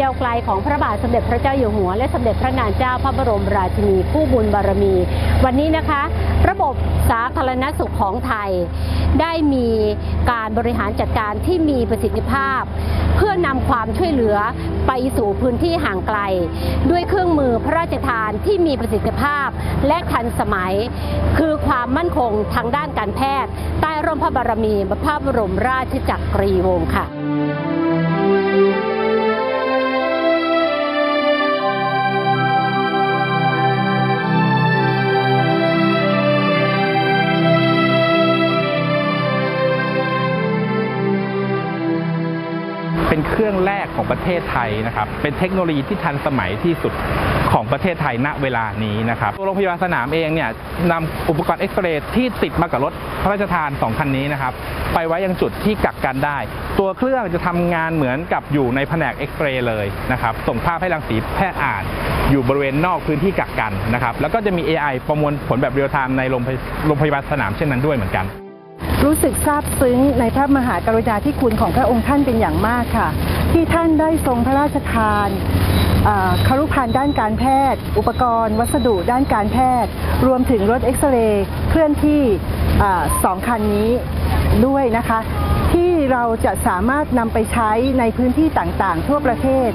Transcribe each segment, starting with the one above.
ยาวไกลของพระบาทสมเด็จพระเจ้าอยู่หัว และสมเด็จพระนางเจ้าพระบรมราชินีผู้บุญบารมี วันนี้นะคะ ระบบสาธารณสุขของไทย ได้มีการบริหารจัดการที่มีประสิทธิภาพ เพื่อนำความช่วยเหลือไปสู่พื้นที่ห่างไกล ด้วยเครื่องมือพระราชทานที่มีประสิทธิภาพและทันสมัย คือความมั่นคงทางด้านการแพทย์ ใต้ร่มพระบารมีพระบรมราชจักรีวงศ์ค่ะ ของประเทศไทยนะครับ เป็นเทคโนโลยีที่ทันสมัยที่สุดของประเทศไทยณเวลานี้นะครับตัวโรงพยาบาลสนามเองเนี่ยนำอุปกรณ์เอ็กซเรย์ที่ติดมากับรถพระราชทาน2คันนี้นะครับ ไปไว้ยังจุดที่กักกันได้ ตัวเครื่องจะทำงานเหมือนกับอยู่ในแผนกเอ็กซเรย์เลยนะครับ ส่งภาพให้รังสีแพทย์อ่าน อยู่บริเวณนอกพื้นที่กักกันนะครับ แล้วก็จะมี AI ประมวลผลแบบเรียลไทม์ในโรงพยโรงพยาบาลสนามเช่นนั้นด้วยเหมือนกันรู้สึกซาบซึ้งในพระมหากรุณาธิคุณของพระองค์ท่านเป็นอย่างมากค่ะ ที่ท่านได้ทรงพระราชทานคารุพันธ์ด้านการแพทย์ อุปกรณ์ วัสดุด้านการแพทย์ รวมถึงรถเอ็กซเรย์เคลื่อนที่สองคันนี้ด้วยนะคะ ที่เราจะสามารถนำไปใช้ในพื้นที่ต่างๆ ทั่วประเทศ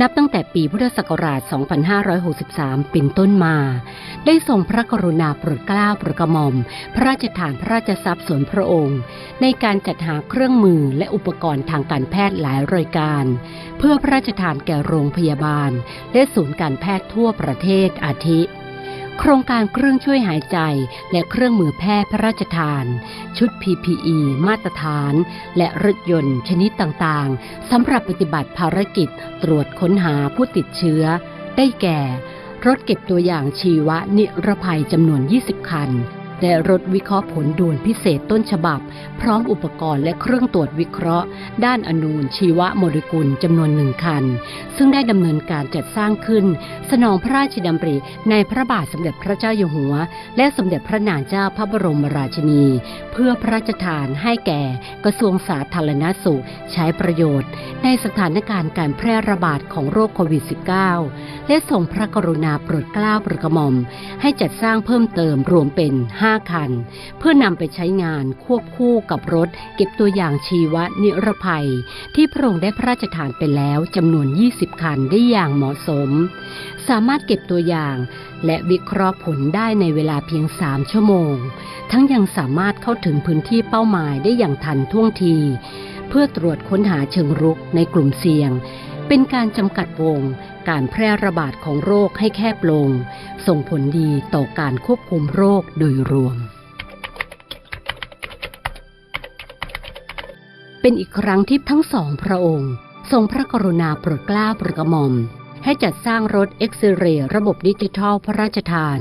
นับตั้งแต่ปีพุทธศักราช 2563 เป็นต้นมา ได้ทรงพระกรุณาโปรดเกล้าโปรดกระหม่อม พระราชทานพระราชทรัพย์ส่วนพระองค์ ในการจัดหาเครื่องมือและอุปกรณ์ทางการแพทย์หลายรายการ เพื่อพระราชทานแก่โรงพยาบาล และศูนย์การแพทย์ทั่วประเทศอาทิ โครงการเครื่องช่วยหายใจและเครื่องมือแพทย์พระราชทาน ชุด PPE มาตรฐาน และรถยนต์ชนิดต่างๆสำหรับปฏิบัติภารกิจตรวจค้นหาผู้ติดเชื้อ ได้แก่ รถเก็บตัวอย่างชีวนิรภัยจำนวน 20 คัน และรถวิเคราะห์ผลด่วนพิเศษต้นฉบับ พร้อมอุปกรณ์และเครื่องตรวจวิเคราะห์ ด้านอนูนชีวโมเลกุลจำนวนหนึ่งคัน ซึ่งได้ดำเนินการจัดสร้างขึ้น สนองพระราชดำริในพระบาทสมเด็จพระเจ้าอยู่หัว และสมเด็จพระนางเจ้าพระบรมราชินี เพื่อพระราชทานให้แก่กระทรวงสาธารณสุขใช้ประโยชน์ ในสถานการณ์การแพร่ระบาดของโรคโควิด -19 และส่งพระกรุณาโปรดเกล้าโปรดกระหม่อม ให้จัดสร้างเพิ่มเติมรวมเป็น 5 คัน เพื่อนำไปใช้งานควบคู่กับรถ เก็บตัวอย่างชีวนิรภัย ที่พระองค์ได้พระราชทานไปแล้วจำนวน 20 คันได้อย่างเหมาะสม สามารถเก็บตัวอย่างและวิเคราะห์ผลได้ในเวลาเพียง 3 ชั่วโมง ทั้งยังสามารถเข้าถึงพื้นที่เป้าหมายได้อย่างทันท่วงที เพื่อตรวจค้นหาเชิงรุกในกลุ่มเสี่ยง เป็นการจำกัดวง การแพร่ระบาดของโรคให้แคบลง ส่งผลดีต่อการควบคุมโรคโดยรวม เป็นอีกครั้งที่ทั้งสองพระองค์ ทรงพระกรุณาโปรดเกล้าโปรดกระหม่อม ให้จัดสร้างรถเอ็กซเรย์ระบบดิจิทัลพระราชทาน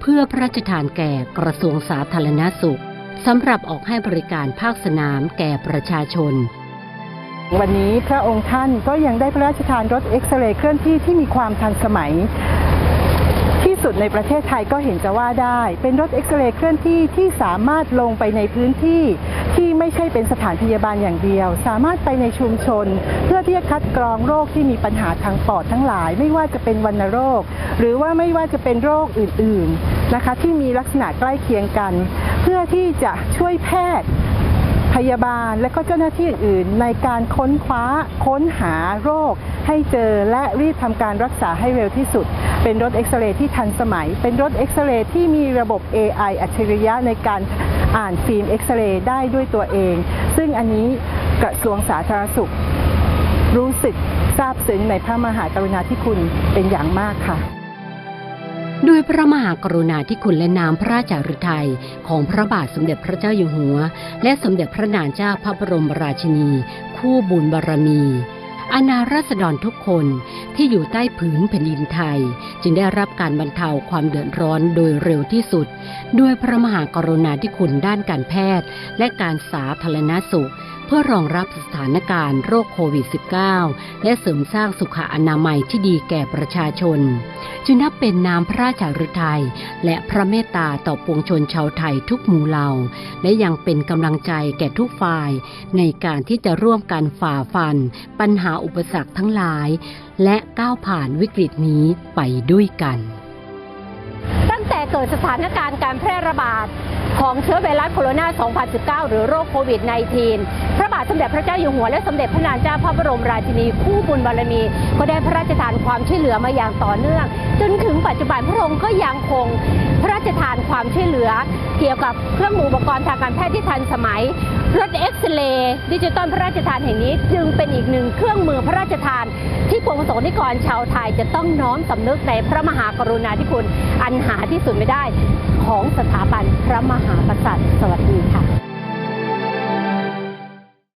เพื่อพระราชทานแก่กระทรวงสาธารณสุขสำหรับออกให้บริการภาคสนามแก่ประชาชน วันนี้พระองค์ท่านก็ยังได้พระราชทานรถเอ็กซเรย์เคลื่อนที่ที่มีความทันสมัย ที่สุดในประเทศไทยก็เห็นจะว่าได้ เป็นรถเอ็กซเรย์เคลื่อนที่ที่สามารถลงไปในพื้นที่ที่ไม่ใช่เป็นสถานพยาบาลอย่างเดียว สามารถไปในชุมชน เพื่อที่จะคัดกรองโรคที่มีปัญหาทางปอดทั้งหลาย ไม่ว่าจะเป็นวัณโรค หรือว่าไม่ว่าจะเป็นโรคอื่นๆนะคะ ที่มีลักษณะใกล้เคียงกัน เพื่อที่จะช่วยแพทย์ พยาบาลและก็เจ้าหน้าที่อื่นในการค้นคว้าค้นหาโรค ให้เจอและรีบทำการรักษาให้เร็วที่สุด เป็นรถเอ็กซเรย์ที่ทันสมัย เป็นรถเอ็กซเรย์ที่มีระบบ AI อัจฉริยะในการอ่านฟิล์มเอ็กซเรย์ได้ด้วยตัวเอง ซึ่งอันนี้กระทรวงสาธารณสุข รู้สึกซาบซึ้งในพระมหากรุณาธิคุณเป็นอย่างมากค่ะ ด้วยพระมหากรุณาธิคุณและน้ำพระราชฤทัยของพระบาทสมเด็จพระเจ้าอยู่หัว และสมเด็จพระนางเจ้าพระบรมราชินี คู่บุญบารมีอาณาราษฎรทุกคนที่อยู่ใต้ผืนแผ่นดินไทย จึงได้รับการบรรเทาความเดือดร้อนโดยเร็วที่สุด ด้วยพระมหากรุณาธิคุณด้านการแพทย์ และการสาธารณสุข เพื่อรองรับสถานการณ์โรคโควิด -19 และเสริมสร้างสุขอนามัยที่ดีแก่ประชาชน จึงนับเป็นน้ำพระราชฤทัยและพระเมตตาต่อปวงชนชาวไทยทุกหมู่เหล่า และยังเป็นกำลังใจแก่ทุกฝ่าย ในการที่จะร่วมกันฝ่าฟัน ปัญหาอุปสรรคทั้งหลาย และก้าวผ่านวิกฤตนี้ไปด้วยกัน ตั้งแต่เกิดสถานการณ์การแพร่ระบาด ของเชื้อไวรัสโคโรนา 2019 หรือโรคโควิด -19 พระบาทสมเด็จพระเจ้าอยู่หัวและสมเด็จพระนางเจ้าพระบรมราชินีคู่บุญบารมี ก็ได้พระราชทานความช่วยเหลือมาอย่างต่อเนื่อง จนถึงปัจจุบันพระองค์ก็ยังคงพระราชทานความช่วยเหลือ เกี่ยวกับเครื่องมืออุปกรณ์ทางการแพทย์ที่ทันสมัยรถเอ็กซเรย์ดิจิตอลพระราชทานแห่งนี้ จึงเป็นอีกหนึ่งเครื่องมือพระราชทาน ที่ปวงประสงค์นิกรชาวไทยจะต้องน้อมสำนึกในพระมหากรุณาธิคุณอันหาที่สุดไม่ได้ ของสถาบันพระมหากษัตริย์ สวัสดีค่ะ